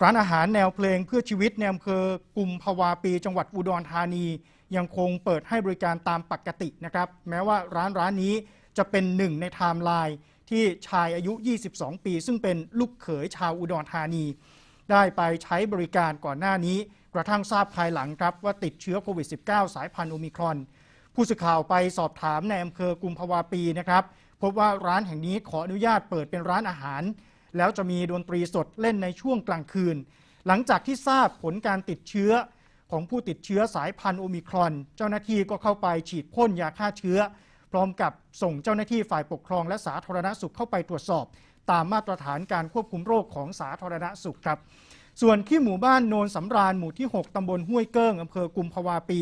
ร้านอาหารแนวเพลงเพื่อชีวิตในอำเภอกุมภาวาปีจังหวัดอุดรธานี ยังคงเปิดให้บริการตามปกตินะครับ แม้ว่าร้านร้านนี้จะเป็นหนึ่งในไทม์ไลน์ที่ชายอายุ 22 ปี ซึ่งเป็นลูกเขยชาวอุดรธานี ได้ไปใช้บริการก่อนหน้านี้ กระทั่งทราบภายหลังครับว่าติดเชื้อโควิด -19 สายพันธุ์โอมิครอน ผู้สื่อข่าวไปสอบถามในอำเภอกุมภาวาปีนะครับพบว่าร้านแห่งนี้ขออนุญาตเปิดเป็นร้านอาหาร แล้วจะมีดนตรีสดเล่นในช่วงกลางคืน หลังจากที่ทราบผลการติดเชื้อของผู้ติดเชื้อสายพันธุ์โอมิครอน เจ้าหน้าที่ก็เข้าไปฉีดพ่นยาฆ่าเชื้อ พร้อมกับส่งเจ้าหน้าที่ฝ่ายปกครองและสาธารณสุขเข้าไปตรวจสอบ ตามมาตรฐานการควบคุมโรคของสาธารณสุขครับ ส่วนที่หมู่บ้านโนนสำราญหมู่ที่ 6 ตำบลห้วยเกิ้งอำเภอกุมภาวาปี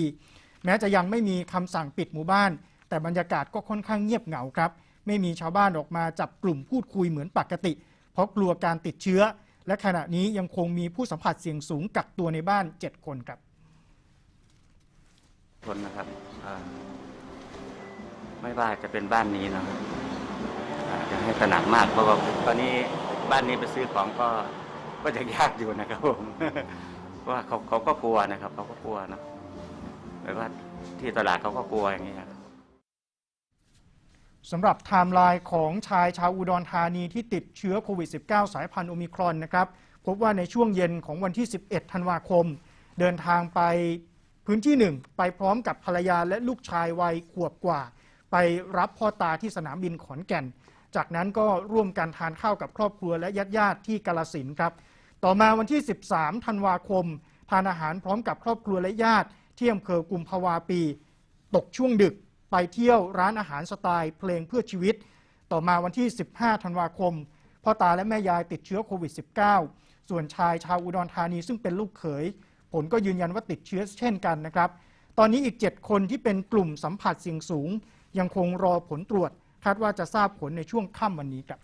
แม้จะยังไม่มีคำสั่งปิดหมู่บ้าน แต่บรรยากาศก็ค่อนข้างเงียบเหงาครับ ไม่มีชาวบ้านออกมาจับกลุ่มพูดคุยเหมือนปกติ ราะกลัวการติดเชื้อ และขณะนี้ยังคงมีผู้สัมผัสเสี่ยงสูงกักตัวในบ้าน 7 คนครับคนนะครับไม่ว่าจะเป็นบ้านนี้นะครับจะให้ตระหนักมากเพราะว่าตอนนี้บ้านนี้ไปซื้อของก็ก็จะยากอยู่นะครับผมว่าเขาเขาก็กลัวนะครับเขาก็กลัวนะหมายว่าที่ตลาดเขาก็กลัวอย่างนี้ครับ สำหรับไทม์ไลน์ของชายชาวอุดรธานีที่ติดเชื้อโควิด -19 สายพันธุ์โอมิครอนนะครับพบว่าในช่วงเย็นของวันที่ 11 ธันวาคม เดินทางไปพื้นที่หนึ่งไปพร้อมกับภรรยาและลูกชายวัยขวบกว่า ไปรับพ่อตาที่สนามบินขอนแก่น จากนั้นก็ร่วมกันทานข้าวกับครอบครัวและญาติญาติที่กาลสินครับต่อมาวันที่ 13 ธันวาคมทานอาหารพร้อมกับครอบครัวและญาติที่อำเภอกุมภาวาปี ตกช่วงดึก ไปเที่ยวร้านอาหารสไตล์เพลงเพื่อชีวิต ต่อมาวันที่ 15 ธันวาคม พ่อตาและแม่ยายติดเชื้อโควิด -19 ส่วนชายชาวอุดรธานีซึ่งเป็นลูกเขย ผลก็ยืนยันว่าติดเชื้อเช่นกันนะครับ ตอนนี้อีก 7 คนที่เป็นกลุ่มสัมผัสเสี่ยงสูง ยังคงรอผลตรวจ คาดว่าจะทราบผลในช่วงค่ำวันนี้ครับ